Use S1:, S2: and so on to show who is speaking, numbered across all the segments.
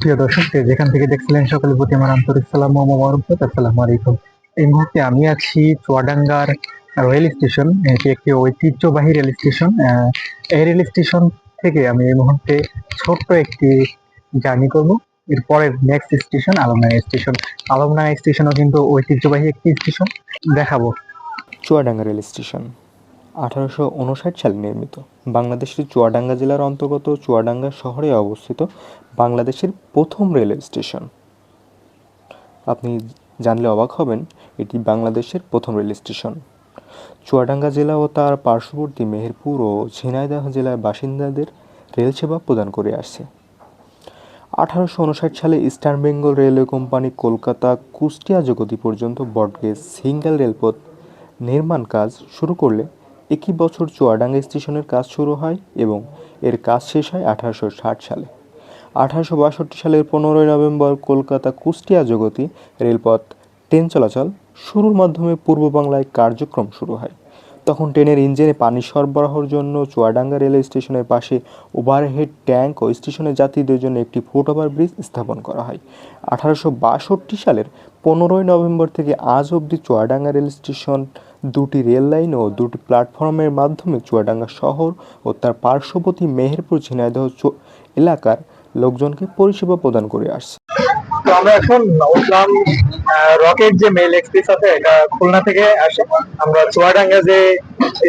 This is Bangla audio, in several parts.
S1: প্রিয় দর্শক যেখান থেকে দেখছিলেন, সকলের প্রতি আমার আন্তরিক সালাম ও মোবারকবাদ। আলাইকুম। এই মুহূর্তে আমি আছি চুয়াডাঙ্গার রেল স্টেশন এটি একটি ঐতিহ্যবাহী রেল স্টেশন এই রেল স্টেশন থেকে আমি এই মুহূর্তে ছোট্ট একটি জার্নি করব। এরপরের next station Alamdanga station Alamdanga স্টেশনও কিন্তু ঐতিহ্যবাহী একটি স্টেশন দেখাবো।
S2: চুয়াডাঙ্গা রেল স্টেশন আঠারোশো উনষাট সালে নির্মিত। বাংলাদেশের চুয়াডাঙ্গা জেলার অন্তর্গত চুয়াডাঙ্গা শহরে অবস্থিত বাংলাদেশের প্রথম রেলওয়ে স্টেশন। আপনি জানলে অবাক হবেন, এটি বাংলাদেশের প্রথম রেল স্টেশন। চুয়াডাঙ্গা জেলা ও তার পার্শ্ববর্তী মেহেরপুর ও ঝিনাইদহ জেলার বাসিন্দাদের রেল সেবা প্রদান করে আসছে। আঠারোশো উনষাট সালে eastern Bengal railway company Kolkata Kushtia Jagati পর্যন্ত বটগেজ সিঙ্গেল রেলপথ নির্মাণ কাজ শুরু করলে একই বছর চুয়াডাঙ্গা স্টেশনের কাজ শুরু হয় এবং এর কাজ শেষ হয় আঠারোশো ষাট সালে। আঠারোশো বাষট্টি সালের পনেরোই নভেম্বর কলকাতা কুষ্টিয়া জগতি রেলপথ ট্রেন চলাচল শুরুর মাধ্যমে পূর্ব বাংলায় কার্যক্রম শুরু হয়। তখন ট্রেনের ইঞ্জিনে পানি সরবরাহর জন্য চুয়াডাঙ্গা রেল স্টেশনের পাশে ওভারহেড ট্যাঙ্ক ও স্টেশনের যাত্রীদের জন্য একটি ফুটওভার ব্রিজ স্থাপন করা হয়। আঠারোশো বাষট্টি সালের পনেরোই নভেম্বর থেকে আজ অবধি চুয়াডাঙ্গা রেল স্টেশন দুটি রেল লাইন ও দুটি প্ল্যাটফর্মের মাধ্যমে চুয়াডাঙ্গা শহর ও তার পার্শ্ববর্তী মেহেরপুর, ঝিনাইদহ এলাকার লোকজনকে পরিষেবা প্রদান করে আসছে।
S1: তো আমরা এখন উঠলাম রকেট যে মেল এক্সপ্রেস আছে, এটা খুলনা থেকে আসে। আমরা চুয়াডাঙ্গা যে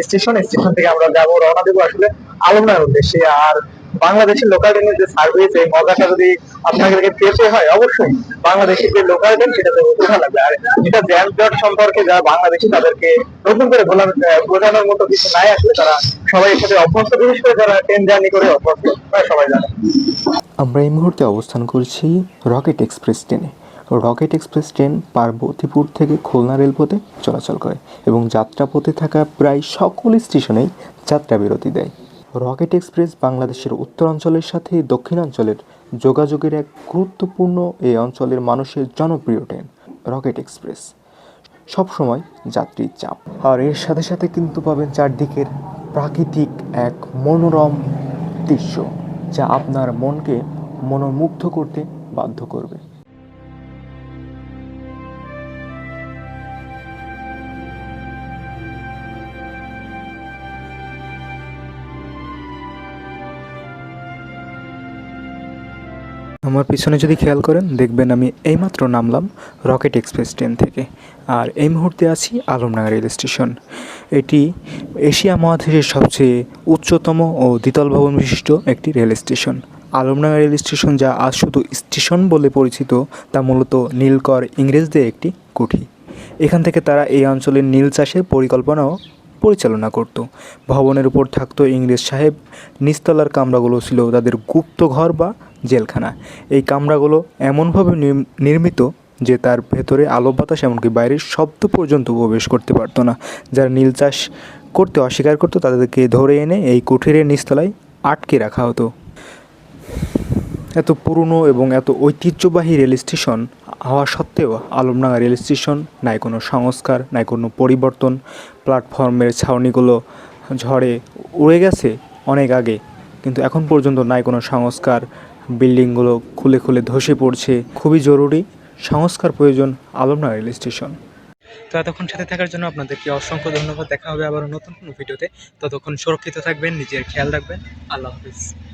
S1: স্টেশন স্টেশন থেকে আমরা যাব, রওনা দেবো আসলে আলমনার উদ্দেশ্যে। আর বাংলাদেশের লোকাল ট্রেনের যে সার্ভিস এই মজাটা যদি আপনাদেরকে পেতে হয়, অবশ্যই বাংলাদেশের যে লোকাল ট্রেন সেটা তো বোঝা লাগবে। আর এটা জ্যাম জট সম্পর্কে যারা বাংলাদেশি, তাদেরকে নতুন করে বোঝানোর মতো কিছু নাই আসলে। তারা সবাই এর সাথে অভ্যস্ত বিশেষ করে যারা ট্রেন জার্নি করে অভ্যস্ত, তারা সবাই জানে।
S2: আমরা এই মুহূর্তে অবস্থান করছি রকেট এক্সপ্রেস ট্রেনে রকেট এক্সপ্রেস ট্রেন পার্বতীপুর থেকে খুলনা রেলপথে চলাচল করে এবং যাত্রাপথে থাকা প্রায় সকল স্টেশনেই যাত্রা বিরতি দেয়। রকেট এক্সপ্রেস বাংলাদেশের উত্তরাঞ্চলের সাথে দক্ষিণাঞ্চলের যোগাযোগের এক গুরুত্বপূর্ণ এই অঞ্চলের মানুষের জনপ্রিয় ট্রেন, রকেট এক্সপ্রেস। সবসময় যাত্রীর চাপ। আর এর সাথে সাথে কিন্তু পাবেন চারদিকের প্রাকৃতিক এক মনোরম দৃশ্য, যা আপনার মনকে মনোমুগ্ধ করতে বাধ্য করবে। আমার পিছনে যদি খেয়াল করেন, দেখবেন আমি এইমাত্র নামলাম রকেট এক্সপ্রেস ট্রেন থেকে। আর এই মুহূর্তে আছি আলমডাঙ্গা রেল স্টেশন। এটি এশিয়া মহাদেশের সবচেয়ে উচ্চতম ও দ্বিতল ভবন বিশিষ্ট একটি rail station. Alamdanga rail station যা আজ শুধু স্টেশন বলে পরিচিত, তা মূলত নীলকর ইংরেজদের একটি কুঠি। এখান থেকে তারা এই অঞ্চলের নীল চাষের পরিকল্পনাও পরিচালনা করত। ভবনের উপর থাকতো ইংরেজ সাহেব নিচতলার কামরাগুলো ছিল তাদের গুপ্ত ঘর বা জেলখানা। এই কামরাগুলো এমনভাবে নির্ম- নির্মিত যে তার ভেতরে আলো বাতাস এমনকি বাইরের শব্দ পর্যন্ত প্রবেশ করতে পারতো না। যারা নীল চাষ করতে অস্বীকার করতো, তাদেরকে ধরে এনে এই কুঠিরের নিচতলায় আটকে রাখা হতো। এত পুরনো এবং এত ঐতিহ্যবাহী রেল স্টেশন হওয়া সত্ত্বেও আলমডাঙ্গা রেল স্টেশন নাই কোনো সংস্কার, নাই কোনো পরিবর্তন। প্ল্যাটফর্মের ছাউনিগুলো ঝড়ে উড়ে গেছে অনেক আগে, কিন্তু এখন পর্যন্ত নাই কোনো সংস্কার বিল্ডিংগুলো খুলে খুলে ধসে পড়ছে। খুবই জরুরি সংস্কার প্রয়োজন আলমনা রেল স্টেশন।
S1: তো এতক্ষণ সাথে থাকার জন্য আপনাদেরকে অসংখ্য ধন্যবাদ। দেখা হবে আবার নতুন কোনো ভিডিওতে। ততক্ষণ সুরক্ষিত থাকবেন, নিজের খেয়াল রাখবেন। আল্লাহ হাফিজ।